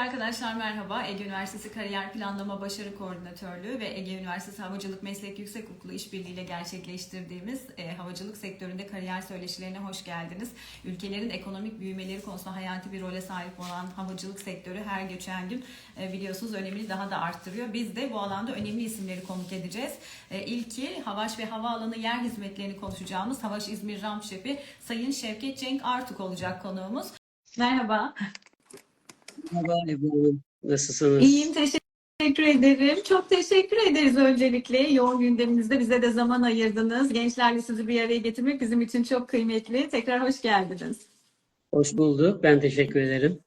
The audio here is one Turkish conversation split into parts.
Arkadaşlar merhaba. Ege Üniversitesi Kariyer Planlama Başarı Koordinatörlüğü ve Ege Üniversitesi Havacılık Meslek Yüksekokulu işbirliğiyle gerçekleştirdiğimiz e, havacılık sektöründe kariyer söyleşilerine hoş geldiniz. Ülkelerin ekonomik büyümeleri konusunda hayati bir role sahip olan havacılık sektörü her geçen gün e, biliyorsunuz önemini daha da arttırıyor. Biz de bu alanda önemli isimleri konuk edeceğiz. E, İlki Havaş ve Havaalanı Yer Hizmetlerini konuşacağımız Havaş İzmir Ramp Şefi Sayın Şevket Cenk Artuk olacak konuğumuz. Merhaba. Merhaba Ebru Hanım. Nasılsınız? İyiyim, teşekkür ederim. Çok teşekkür ederiz öncelikle. Yoğun gündeminizde bize de zaman ayırdınız. Gençlerle sizi bir araya getirmek bizim için çok kıymetli. Tekrar hoş geldiniz. Hoş bulduk. Ben teşekkür ederim.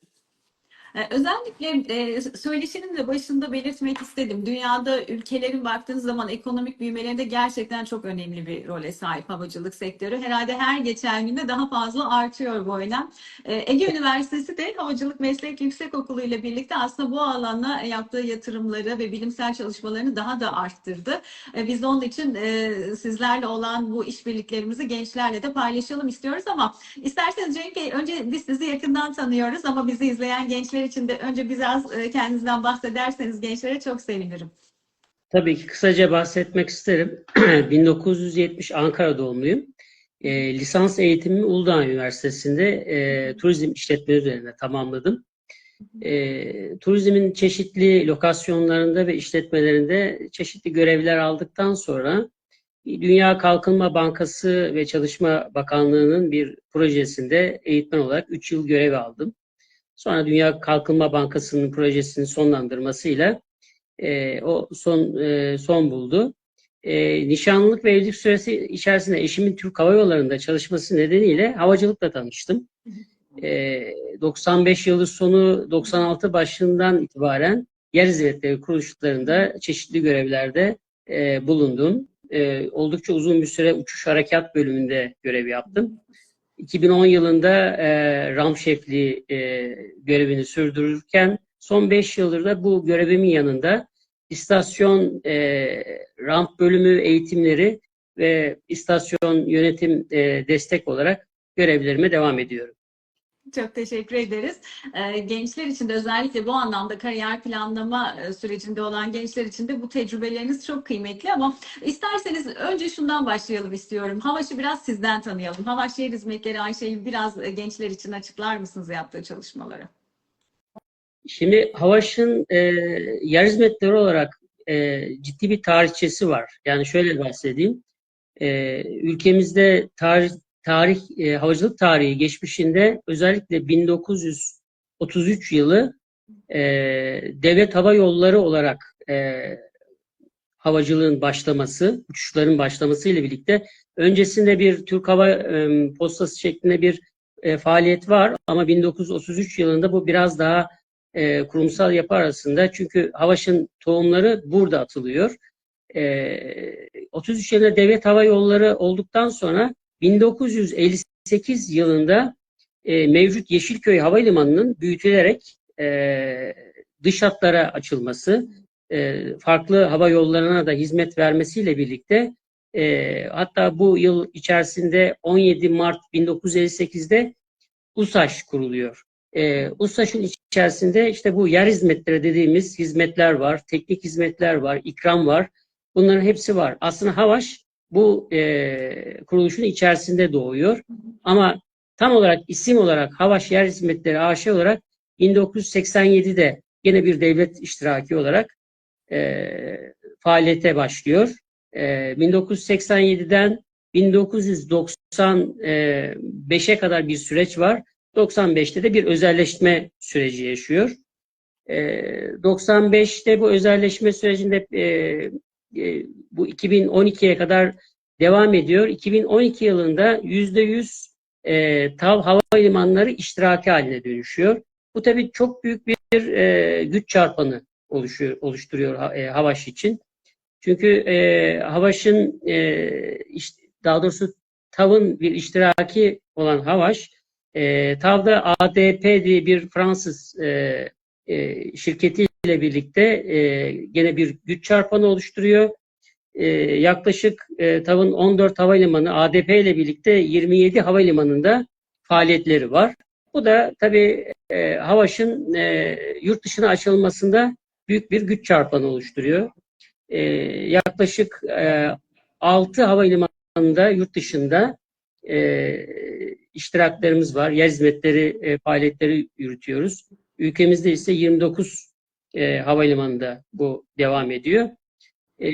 Ee, Özellikle e, söyleşinin de başında belirtmek istedim. Dünyada ülkelerin baktığınız zaman ekonomik büyümelerinde gerçekten çok önemli bir role sahip havacılık sektörü. Herhalde her geçen günde daha fazla artıyor bu önem. Ee, Ege Üniversitesi de Havacılık Meslek Yüksekokulu ile birlikte aslında bu alana yaptığı yatırımları ve bilimsel çalışmalarını daha da arttırdı. Ee, Biz onun için e, sizlerle olan bu işbirliklerimizi gençlerle de paylaşalım istiyoruz ama isterseniz Cenk Bey önce biz sizi yakından tanıyoruz ama bizi izleyen gençler için de önce biraz e, kendinizden bahsederseniz gençlere çok sevinirim. Tabii ki kısaca bahsetmek isterim. 1970 Ankara doğumluyum. E, lisans eğitimimi Uludağ Üniversitesi'nde e, turizm işletme üzerine tamamladım. E, turizmin çeşitli lokasyonlarında ve işletmelerinde çeşitli görevler aldıktan sonra Dünya Kalkınma Bankası ve Çalışma Bakanlığı'nın bir projesinde eğitmen olarak 3 yıl görev aldım. Sonra Dünya Kalkınma Bankası'nın projesinin sonlandırmasıyla e, o son e, son buldu. E, nişanlılık ve evlilik süresi içerisinde eşimin Türk Hava Yolları'nda çalışması nedeniyle havacılıkla tanıştım. E, 95 yılı sonu 96 başından itibaren yer hizmetleri kuruluşlarında çeşitli görevlerde e, bulundum. E, oldukça uzun bir süre uçuş harekat bölümünde görev yaptım. 2010 yılında e, RAM şefliği e, görevini sürdürürken son 5 yıldır da bu görevimin yanında istasyon e, ramp bölümü eğitimleri ve istasyon yönetim e, destek olarak görevlerime devam ediyorum. Çok teşekkür ederiz. Ee, Gençler için de özellikle bu anlamda kariyer planlama e, sürecinde olan gençler için de bu tecrübeleriniz çok kıymetli ama isterseniz önce şundan başlayalım istiyorum. Havaş'ı biraz sizden tanıyalım. Havaş Yer Hizmetleri Ayşe'yi biraz e, gençler için açıklar mısınız yaptığı çalışmaları? Şimdi Havaş'ın e, yer hizmetleri olarak e, ciddi bir tarihçesi var. Yani şöyle bahsedeyim. E, ülkemizde tarih, tarih e, havacılık tarihi geçmişinde özellikle 1933 yılı e, devlet hava yolları olarak e, havacılığın başlaması, uçuşların başlaması ile birlikte öncesinde bir Türk Hava e, Postası şeklinde bir e, faaliyet var ama 1933 yılında bu biraz daha e, kurumsal yapı arasında çünkü Havaş'ın tohumları burada atılıyor. E, 33 yılında devlet hava yolları olduktan sonra 1958 yılında e, mevcut Yeşilköy Havalimanı'nın büyütülerek e, dış hatlara açılması, e, farklı hava yollarına da hizmet vermesiyle birlikte e, hatta bu yıl içerisinde 17 Mart 1958'de USAŞ kuruluyor. E, USAŞ'ın içerisinde işte bu yer hizmetleri dediğimiz hizmetler var, teknik hizmetler var, ikram var. Bunların hepsi var. Aslında Havaş bu e, kuruluşun içerisinde doğuyor. Ama tam olarak isim olarak Havaş Yer Hizmetleri AŞ olarak 1987'de yine bir devlet iştiraki olarak e, faaliyete başlıyor. E, 1987'den 1995'e kadar bir süreç var. 95'te de bir özelleşme süreci yaşıyor. E, 95'te bu özelleşme sürecinde e, e, bu 2012'ye kadar devam ediyor. 2012 yılında %100 e, TAV havalimanları iştiraki haline dönüşüyor. Bu tabii çok büyük bir e, güç çarpanı oluşuyor, oluşturuyor e, Havaş için. Çünkü e, Havaş'ın e, işte, daha doğrusu TAV'ın bir iştiraki olan Havaş, e, TAV'da ADP diye bir Fransız e, e, şirketiyle birlikte e, gene bir güç çarpanı oluşturuyor. E, yaklaşık e, TAV'ın 14 havalimanı ADP ile birlikte 27 havalimanında faaliyetleri var. Bu da tabii e, Havaş'ın e, yurt dışına açılmasında büyük bir güç çarpanı oluşturuyor. E, yaklaşık e, 6 havalimanında yurt dışında e, iştiraklerimiz var. Yer hizmetleri e, faaliyetleri yürütüyoruz. Ülkemizde ise 29 e, havalimanında bu devam ediyor. E,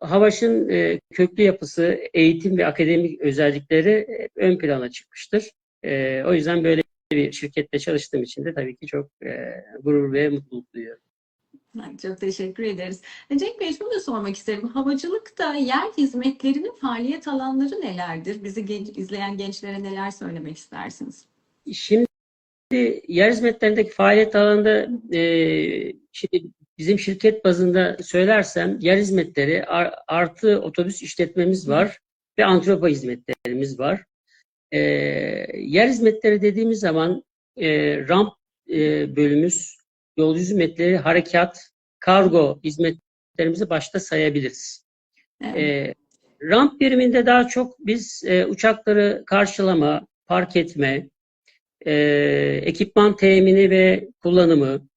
Havaş'ın e, köklü yapısı, eğitim ve akademik özellikleri hep ön plana çıkmıştır. E, o yüzden böyle bir şirkette çalıştığım için de tabii ki çok e, gurur ve mutluluk duyuyorum. Çok teşekkür ederiz. Cenk Bey şunu da sormak isterim. Havacılıkta yer hizmetlerinin faaliyet alanları nelerdir? Bizi genç, izleyen gençlere neler söylemek istersiniz? Şimdi yer hizmetlerindeki faaliyet alanında e, şimdi bizim şirket bazında söylersem yer hizmetleri ar- artı otobüs işletmemiz var ve antropo hizmetlerimiz var. E, yer hizmetleri dediğimiz zaman e, ramp e, bölümümüz, yolcu hizmetleri, harekat, kargo hizmetlerimizi başta sayabiliriz. Evet. E, ramp biriminde daha çok biz e, uçakları karşılama, park etme, e, ekipman temini ve kullanımı,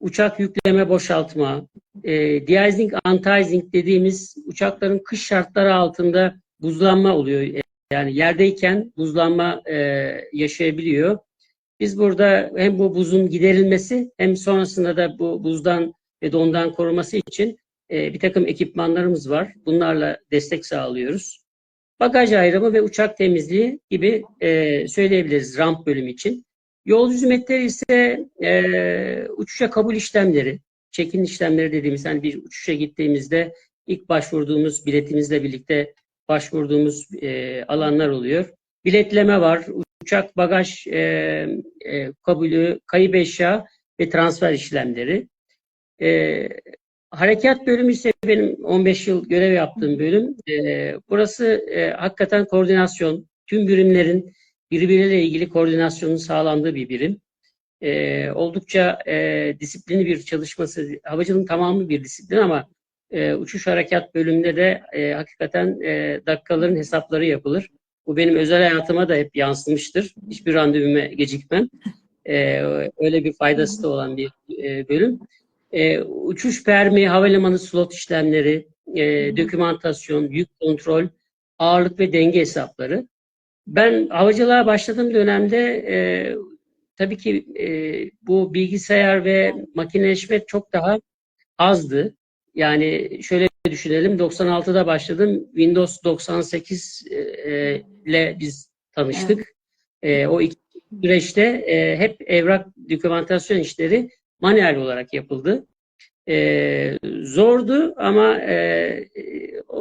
uçak yükleme, boşaltma, e, de-icing, dediğimiz uçakların kış şartları altında buzlanma oluyor. Yani yerdeyken buzlanma e, yaşayabiliyor. Biz burada hem bu buzun giderilmesi hem sonrasında da bu buzdan ve dondan koruması için e, bir takım ekipmanlarımız var. Bunlarla destek sağlıyoruz. Bagaj ayrımı ve uçak temizliği gibi e, söyleyebiliriz ramp bölümü için. Yolcu hizmetleri ise e, uçuşa kabul işlemleri, check-in işlemleri dediğimiz hani bir uçuşa gittiğimizde ilk başvurduğumuz biletimizle birlikte başvurduğumuz e, alanlar oluyor. Biletleme var, uçak bagaj e, e, kabulü, kayıp eşya ve transfer işlemleri. E, harekat bölümü ise benim 15 yıl görev yaptığım bölüm. E, burası e, hakikaten koordinasyon, tüm birimlerin birbirleriyle ilgili koordinasyonun sağlandığı bir birim. E, oldukça e, disiplinli bir çalışması, havacılığın tamamı bir disiplin ama e, uçuş harekat bölümünde de e, hakikaten e, dakikaların hesapları yapılır. Bu benim özel hayatıma da hep yansımıştır. Hiçbir randevuma gecikmem. E, öyle bir faydası da olan bir e, bölüm. E, uçuş permi, havalimanı slot işlemleri, e, dokümantasyon, yük kontrol, ağırlık ve denge hesapları. Ben havacılığa başladığım dönemde e, tabii ki e, bu bilgisayar ve makineleşme çok daha azdı. Yani şöyle düşünelim 96'da başladım. Windows 98 e, ile biz tanıştık. E, o iki süreçte e, hep evrak dokümantasyon işleri manuel olarak yapıldı. E, zordu ama e,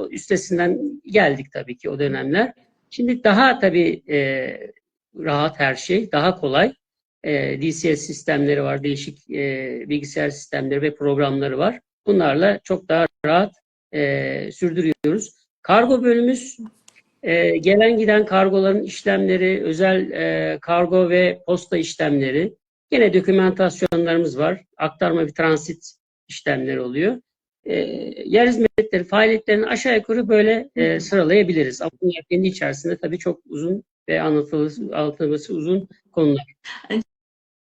üstesinden geldik tabii ki o dönemler. Şimdi daha tabii e, rahat her şey, daha kolay. E, DCS sistemleri var, değişik e, bilgisayar sistemleri ve programları var. Bunlarla çok daha rahat e, sürdürüyoruz. Kargo bölümümüz e, gelen giden kargoların işlemleri, özel e, kargo ve posta işlemleri. Yine dokümantasyonlarımız var. Aktarma ve transit işlemleri oluyor. E, yer hizmetleri, faaliyetlerini aşağı yukarı böyle e, sıralayabiliriz. Ama bunlar kendi içerisinde tabii çok uzun ve anlatılması, anlatılması uzun konular.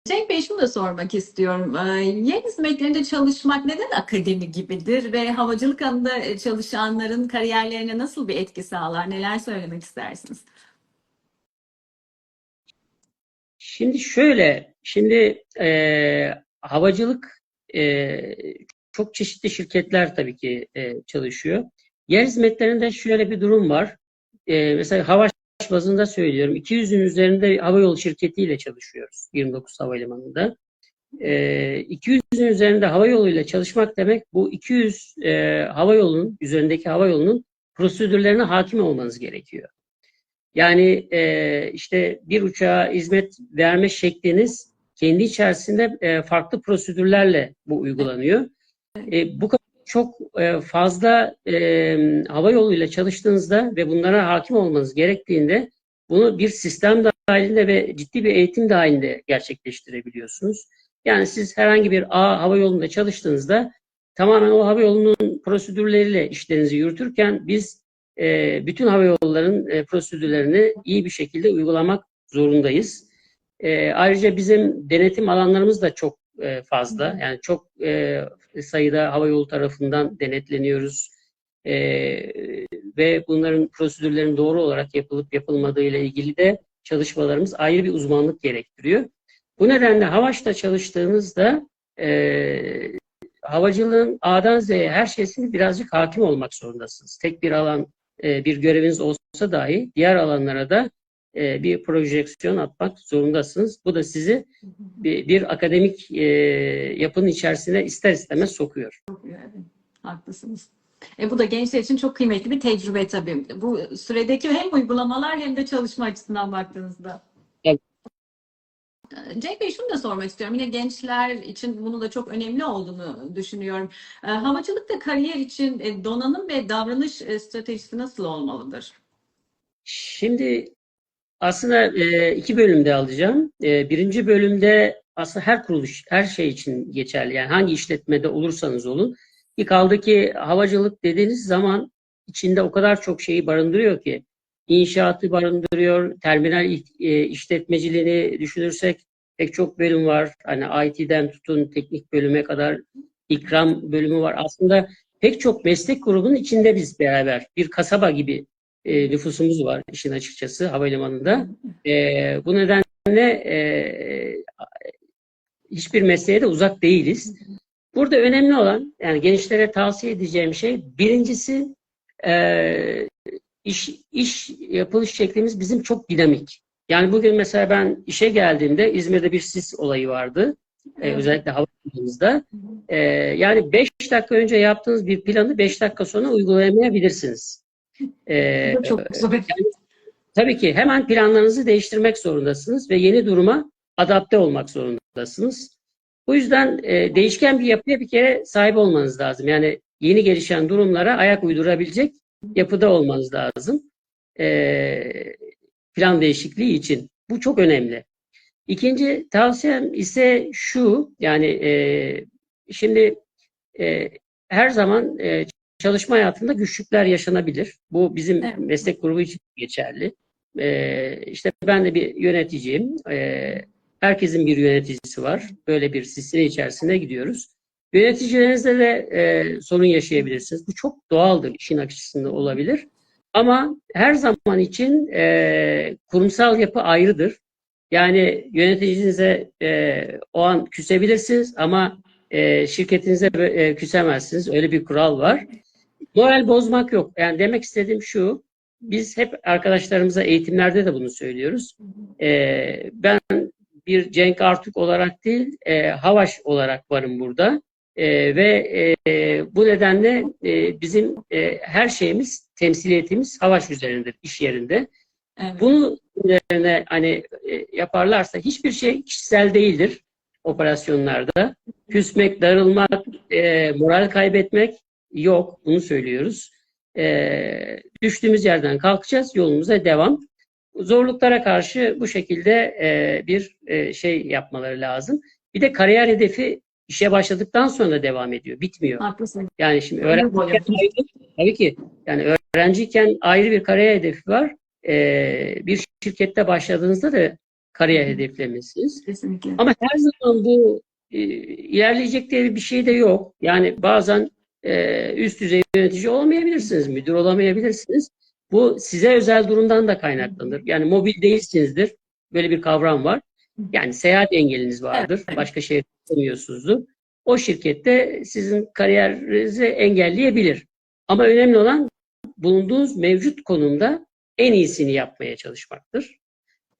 Cenk Bey şunu da sormak istiyorum. Ee, Yer hizmetlerinde çalışmak neden akademi gibidir ve havacılık alanında çalışanların kariyerlerine nasıl bir etki sağlar? Neler söylemek istersiniz? Şimdi şöyle, şimdi e, havacılık e, çok çeşitli şirketler tabii ki e, çalışıyor. Yer hizmetlerinde şöyle bir durum var. E, mesela Havaş bazında söylüyorum. 200'ün üzerinde havayolu şirketiyle çalışıyoruz 29 havalimanında. E, 200'ün üzerinde havayoluyla çalışmak demek bu 200 e, havayolunun üzerindeki havayolunun prosedürlerine hakim olmanız gerekiyor. Yani e, işte bir uçağa hizmet verme şekliniz kendi içerisinde e, farklı prosedürlerle bu uygulanıyor. E, bu kadar çok e, fazla e, hava yoluyla çalıştığınızda ve bunlara hakim olmanız gerektiğinde bunu bir sistem dahilinde ve ciddi bir eğitim dahilinde gerçekleştirebiliyorsunuz. Yani siz herhangi bir A hava yolunda çalıştığınızda tamamen o hava yolunun prosedürleriyle işlerinizi yürütürken biz e, bütün hava yollarının e, prosedürlerini iyi bir şekilde uygulamak zorundayız. E, ayrıca bizim denetim alanlarımız da çok e, fazla. Yani çok e, sayıda havayolu tarafından denetleniyoruz. E, ve bunların prosedürlerin doğru olarak yapılıp yapılmadığı ile ilgili de çalışmalarımız ayrı bir uzmanlık gerektiriyor. Bu nedenle Havaş'ta çalıştığınızda e, havacılığın A'dan Z'ye her şeysini birazcık hakim olmak zorundasınız. Tek bir alan, e, bir göreviniz olsa dahi diğer alanlara da e, bir projeksiyon atmak zorundasınız. Bu da sizi bir, bir akademik e, yapının içerisine ister istemez sokuyor. Haklısınız. E, bu da gençler için çok kıymetli bir tecrübe tabii. Bu süredeki hem uygulamalar hem de çalışma açısından baktığınızda. Cenk Bey şunu da sormak istiyorum. Yine gençler için bunun da çok önemli olduğunu düşünüyorum. E, Havacılıkta kariyer için e, donanım ve davranış e, stratejisi nasıl olmalıdır? Şimdi aslında e, iki bölümde alacağım. Birinci bölümde aslında her kuruluş, her şey için geçerli. Yani hangi işletmede olursanız olun. Ki kaldı ki havacılık dediğiniz zaman içinde o kadar çok şeyi barındırıyor ki. İnşaatı barındırıyor, terminal e, işletmeciliğini düşünürsek pek çok bölüm var. Hani IT'den tutun teknik bölüme kadar ikram bölümü var. Aslında pek çok meslek grubunun içinde biz beraber bir kasaba gibi e, nüfusumuz var işin açıkçası havalimanında. E, bu nedenle e, hiçbir mesleğe de uzak değiliz. Burada önemli olan yani gençlere tavsiye edeceğim şey birincisi e, iş, iş yapılış şeklimiz bizim çok dinamik. Yani bugün mesela ben işe geldiğimde İzmir'de bir sis olayı vardı. E, Evet. özellikle havalimanımızda. E, yani 5 dakika önce yaptığınız bir planı 5 dakika sonra uygulayamayabilirsiniz. E, da çok zor. Tabii ki hemen planlarınızı değiştirmek zorundasınız ve yeni duruma adapte olmak zorundasınız. Bu yüzden e, değişken bir yapıya bir kere sahip olmanız lazım. Yani yeni gelişen durumlara ayak uydurabilecek yapıda olmanız lazım. E, plan değişikliği için. Bu çok önemli. İkinci tavsiyem ise şu, yani e, şimdi e, her zaman e, çalışma hayatında güçlükler yaşanabilir. Bu bizim Evet. meslek grubu için geçerli. E, işte ben de bir yöneticiyim. E, herkesin bir yöneticisi var. Böyle bir sistem içerisinde gidiyoruz. Yöneticilerinizle de e, sorun yaşayabilirsiniz. Bu çok doğaldır, işin açısında olabilir. Ama her zaman için e, kurumsal yapı ayrıdır. Yani yöneticinize e, o an küsebilirsiniz ama e, şirketinize e, küsemezsiniz. Öyle bir kural var. Moral bozmak yok. Yani demek istediğim şu, biz hep arkadaşlarımıza eğitimlerde de bunu söylüyoruz. E, ben bir Cenk Artuk olarak değil, e, Havaş olarak varım burada. E, ve e, bu nedenle e, bizim e, her şeyimiz, temsiliyetimiz Havaş üzerindedir, iş yerinde. Evet. Bunu üzerine hani e, yaparlarsa hiçbir şey kişisel değildir operasyonlarda. Küsmek, darılmak, e, moral kaybetmek yok. Bunu söylüyoruz. E, düştüğümüz yerden kalkacağız, yolumuza devam. Zorluklara karşı bu şekilde e, bir e, şey yapmaları lazım. Bir de kariyer hedefi işe başladıktan sonra devam ediyor, bitmiyor. Haklısın. Yani şimdi öğrenciyken ayrı, tabii ki yani öğrenciyken ayrı bir kariyer hedefi var. Ee, bir şirkette başladığınızda da kariyer hedeflemişsiniz. Kesinlikle. Ama her zaman bu e, ilerleyecek diye bir şey de yok. Yani bazen e, üst düzey yönetici olamayabilirsiniz, müdür olamayabilirsiniz. Bu size özel durumdan da kaynaklanır. Yani mobil değilsinizdir. Böyle bir kavram var. Yani seyahat engeliniz vardır. Evet. Başka şehir istemiyorsunuzdur. O şirkette sizin kariyerinizi engelleyebilir. Ama önemli olan bulunduğunuz mevcut konumda en iyisini yapmaya çalışmaktır.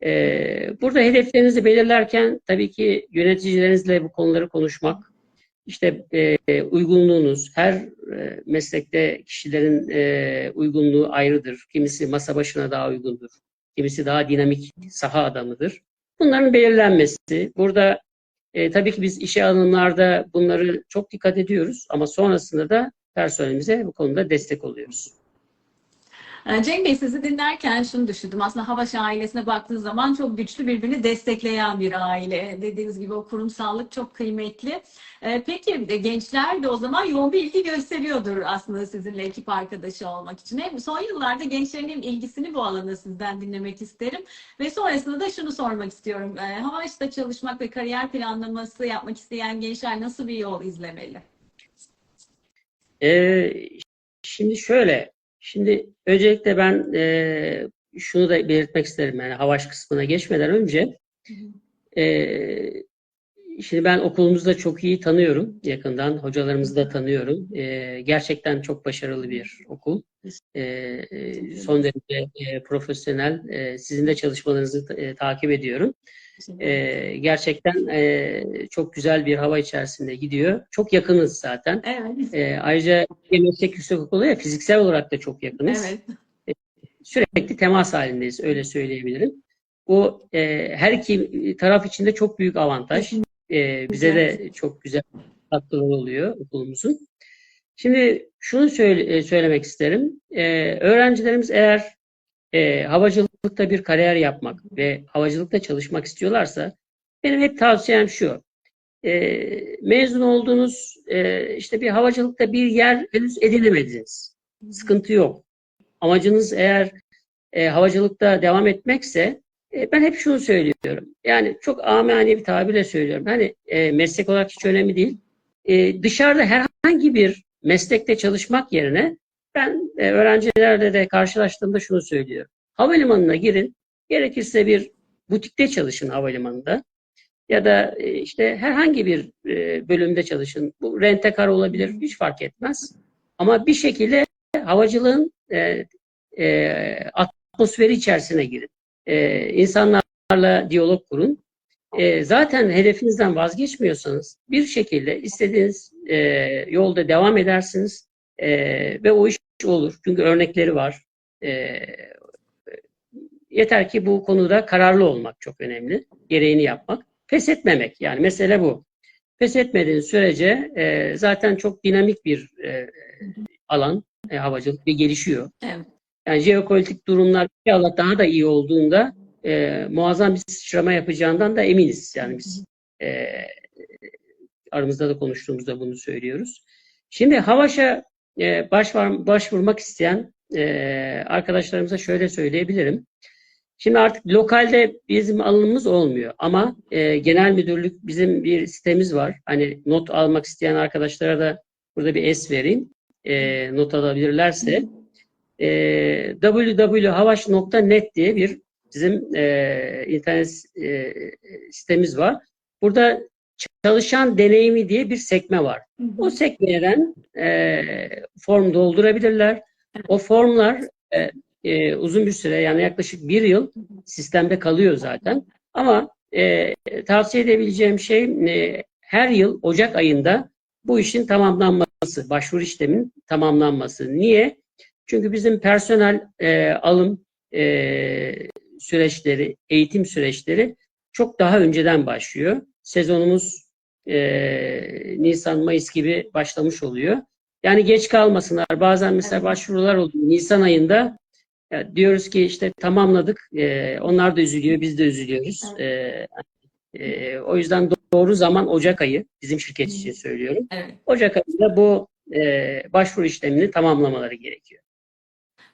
Ee, burada hedeflerinizi belirlerken tabii ki yöneticilerinizle bu konuları konuşmak, işte e, uygunluğunuz, her e, meslekte kişilerin e, uygunluğu ayrıdır. Kimisi masa başına daha uygundur, kimisi daha dinamik saha adamıdır. Bunların belirlenmesi, burada e, tabii ki biz işe alımlarda bunları çok dikkat ediyoruz ama sonrasında da personelimize bu konuda destek oluyoruz. Ee, Cenk Bey sizi dinlerken şunu düşündüm. Aslında Havaş ailesine baktığınız zaman çok güçlü birbirini destekleyen bir aile. Dediğiniz gibi o kurumsallık çok kıymetli. Ee, Peki e, gençler de o zaman yoğun bir ilgi gösteriyordur aslında sizinle ekip arkadaşı olmak için. Hem son yıllarda gençlerin hem ilgisini bu alana sizden dinlemek isterim. Ve sonrasında da şunu sormak istiyorum. Ee, Havaş'ta çalışmak ve kariyer planlaması yapmak isteyen gençler nasıl bir yol izlemeli? Ee, şimdi şöyle, şimdi öncelikle ben e, şunu da belirtmek isterim yani Havaş kısmına geçmeden önce. e, şimdi ben okulumuzda çok iyi tanıyorum yakından, hocalarımızı da tanıyorum. E, gerçekten çok başarılı bir okul. E, son derece e, profesyonel. E, sizin de çalışmalarınızı e, takip ediyorum. E, gerçekten e, çok güzel bir hava içerisinde gidiyor. Çok yakınız zaten. Evet. E, ayrıca Meslek Yüksekokulu ya fiziksel olarak da çok yakınız. Evet. Sürekli temas halindeyiz, öyle söyleyebilirim. Bu e, her iki taraf için de çok büyük avantaj. E, bize de çok güzel katkıları oluyor okulumuzun. Şimdi şunu söyle, e, söylemek isterim. E, öğrencilerimiz eğer e, havacılıkta bir kariyer yapmak ve havacılıkta çalışmak istiyorlarsa benim hep tavsiyem şu. E, mezun olduğunuz e, işte bir havacılıkta bir yer henüz edinemediniz. Sıkıntı yok. Amacınız eğer e, havacılıkta devam etmekse e, ben hep şunu söylüyorum. Yani çok amiyane bir tabirle söylüyorum. Hani e, meslek olarak hiç önemli değil. E, dışarıda herhangi bir meslekte çalışmak yerine ben e, öğrencilerle de karşılaştığımda şunu söylüyorum. Havalimanına girin. Gerekirse bir butikte çalışın havalimanında. Ya da e, işte herhangi bir e, bölümde çalışın. Bu rentekar olabilir. Hiç fark etmez. Ama bir şekilde havacılığın e, e, atmosferi içerisine girin. E, insanlarla diyalog kurun. E, zaten hedefinizden vazgeçmiyorsanız bir şekilde istediğiniz e, yolda devam edersiniz e, ve o iş olur. Çünkü örnekleri var. E, yeter ki bu konuda kararlı olmak çok önemli. Gereğini yapmak. Pes etmemek. Yani mesele bu. Pes etmediğiniz sürece e, zaten çok dinamik bir e, alan e, havacılık ve gelişiyor. Evet. Yani jeopolitik durumlar inşallah daha da iyi olduğunda e, muazzam bir sıçrama yapacağından da eminiz. Yani biz e, aramızda da konuştuğumuzda bunu söylüyoruz. Şimdi Havaş'a e, başvur, başvurmak isteyen e, arkadaşlarımıza şöyle söyleyebilirim. Şimdi artık lokalde bizim alımımız olmuyor ama e, genel müdürlük bizim bir sitemiz var. Hani not almak isteyen arkadaşlara da burada bir es vereyim. E, not alabilirlerse. E, www.havaş.net diye bir bizim e, internet e, sitemiz var. Burada çalışan deneyimi diye bir sekme var. O sekmeden e, form doldurabilirler. O formlar e, e, uzun bir süre yani yaklaşık bir yıl sistemde kalıyor zaten. Ama e, tavsiye edebileceğim şey e, her yıl Ocak ayında bu işin tamamlanması, başvuru işlemin tamamlanması. Niye? Çünkü bizim personel e, alım e, süreçleri, eğitim süreçleri çok daha önceden başlıyor. Sezonumuz e, Nisan, Mayıs gibi başlamış oluyor. Yani geç kalmasınlar. Bazen mesela başvurular oluyor. Nisan ayında ya diyoruz ki işte tamamladık. E, onlar da üzülüyor, biz de üzülüyoruz. E, e, o yüzden doğru zaman Ocak ayı. Bizim şirket için söylüyorum. Evet. Ocak ayında bu e, başvuru işlemini tamamlamaları gerekiyor.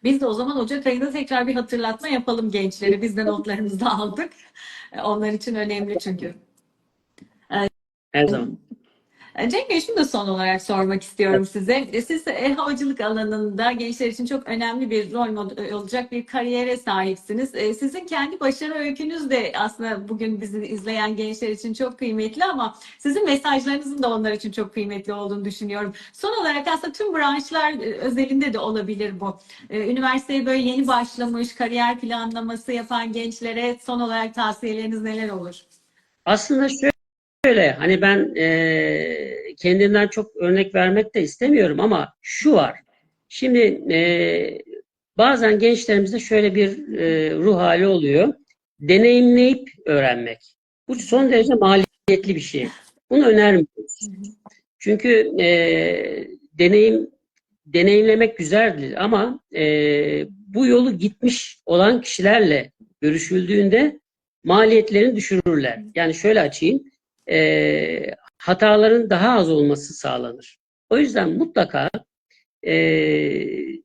Biz de o zaman Ocak ayında tekrar bir hatırlatma yapalım gençlere. Biz de notlarımızı aldık. Onlar için önemli çünkü. Her zaman. Cenk Bey şunu da son olarak sormak istiyorum size. Siz e, havacılık alanında gençler için çok önemli bir rol model olacak bir kariyere sahipsiniz. E, Sizin kendi başarı öykünüz de aslında bugün bizi izleyen gençler için çok kıymetli ama sizin mesajlarınızın da onlar için çok kıymetli olduğunu düşünüyorum. Son olarak aslında tüm branşlar e, özelinde de olabilir bu. E, Üniversiteye böyle yeni başlamış, kariyer planlaması yapan gençlere son olarak tavsiyeleriniz neler olur? Aslında şöyle hani ben e, kendimden çok örnek vermek de istemiyorum ama şu var. Şimdi e, bazen gençlerimizde şöyle bir e, ruh hali oluyor. Deneyimleyip öğrenmek. Bu son derece maliyetli bir şey. Bunu önermiyoruz. Çünkü e, deneyim deneyimlemek güzeldir ama e, bu yolu gitmiş olan kişilerle görüşüldüğünde maliyetlerini düşürürler. Yani şöyle açayım, e, hataların daha az olması sağlanır. O yüzden mutlaka e,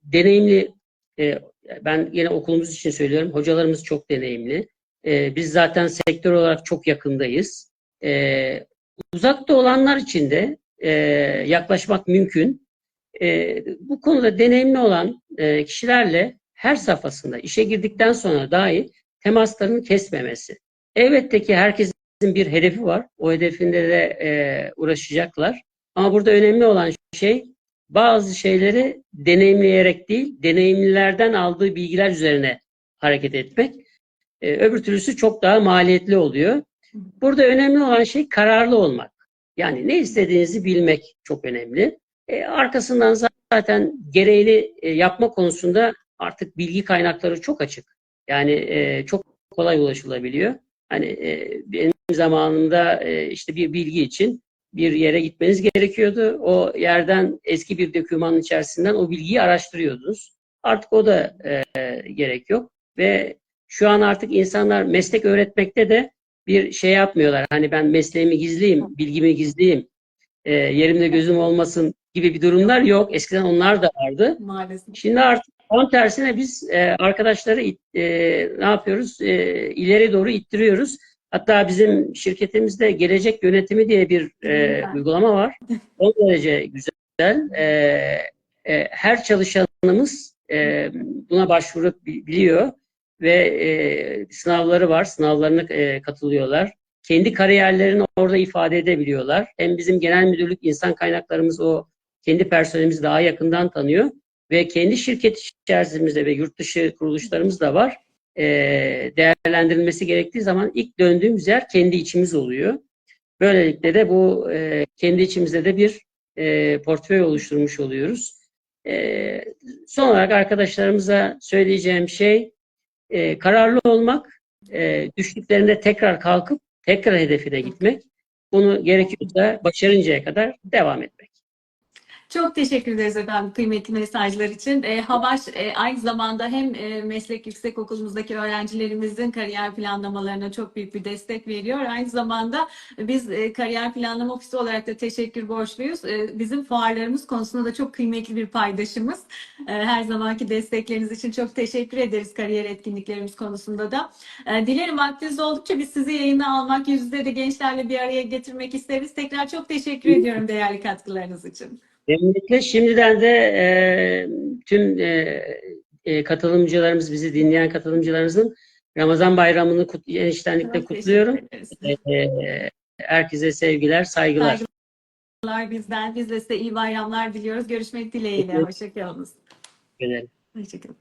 deneyimli, e, ben yine okulumuz için söylüyorum, hocalarımız çok deneyimli. E, biz zaten sektör olarak çok yakındayız. E, uzakta olanlar için de e, yaklaşmak mümkün. E, bu konuda deneyimli olan e, kişilerle her safhasında işe girdikten sonra dahi temaslarını kesmemesi. Elbette ki herkesin bir hedefi var. O hedefinde de e, uğraşacaklar. Ama burada önemli olan şey bazı şeyleri deneyimleyerek değil, deneyimlilerden aldığı bilgiler üzerine hareket etmek. E, öbür türlüsü çok daha maliyetli oluyor. Burada önemli olan şey kararlı olmak. Yani ne istediğinizi bilmek çok önemli. E, arkasından zaten gereğini e, yapma konusunda artık bilgi kaynakları çok açık. Yani e, çok kolay ulaşılabiliyor. Hani e, benim zamanımda e, işte bir bilgi için bir yere gitmeniz gerekiyordu. O yerden eski bir dokümanın içerisinden o bilgiyi araştırıyordunuz. Artık o da e, gerek yok ve şu an artık insanlar meslek öğretmekte de bir şey yapmıyorlar. Hani ben mesleğimi gizleyeyim, bilgimi gizleyeyim, e, yerimde gözüm olmasın gibi bir durumlar yok. Eskiden onlar da vardı. Maalesef. Şimdi artık tam tersine biz e, arkadaşları it- e, ne yapıyoruz? E, ileri doğru ittiriyoruz. Hatta bizim şirketimizde gelecek yönetimi diye bir e, uygulama var. O derece güzel. E, e, her çalışanımız e, buna başvurup bi- biliyor ve e, sınavları var. Sınavlarına e, katılıyorlar. Kendi kariyerlerini orada ifade edebiliyorlar. Hem bizim genel müdürlük insan kaynaklarımız o kendi personelimizi daha yakından tanıyor ve kendi şirket içerisinde ve yurt dışı kuruluşlarımız da var. E, değerlendirilmesi gerektiği zaman ilk döndüğümüz yer kendi içimiz oluyor. Böylelikle de bu e, kendi içimizde de bir e, portföy oluşturmuş oluyoruz. E, son olarak arkadaşlarımıza söyleyeceğim şey e, kararlı olmak, e, düştüklerinde tekrar kalkıp tekrar hedefine gitmek, bunu gerekiyorsa başarıncaya kadar devam etmek. Çok teşekkür ederiz efendim kıymetli mesajlar için. E, Havaş e, aynı zamanda hem e, meslek yüksekokulumuzdaki öğrencilerimizin kariyer planlamalarına çok büyük bir destek veriyor. Aynı zamanda biz e, kariyer planlama ofisi olarak da teşekkür borçluyuz. E, bizim fuarlarımız konusunda da çok kıymetli bir paydaşımız. E, her zamanki destekleriniz için çok teşekkür ederiz kariyer etkinliklerimiz konusunda da. E, dilerim vaktiniz oldukça biz sizi yayına almak, yüz yüze de gençlerle bir araya getirmek isteriz. Tekrar çok teşekkür ediyorum değerli katkılarınız için. Memnuniyetle şimdiden de e, tüm e, e, katılımcılarımız, bizi dinleyen katılımcılarımızın Ramazan bayramını kut, eniştenlikle Çok kutluyorum. ederiz. E, herkese sevgiler, saygılar. Saygılar bizden. Biz de size iyi bayramlar diliyoruz. Görüşmek dileğiyle. Hoşçakalınız. Hoşçakalın.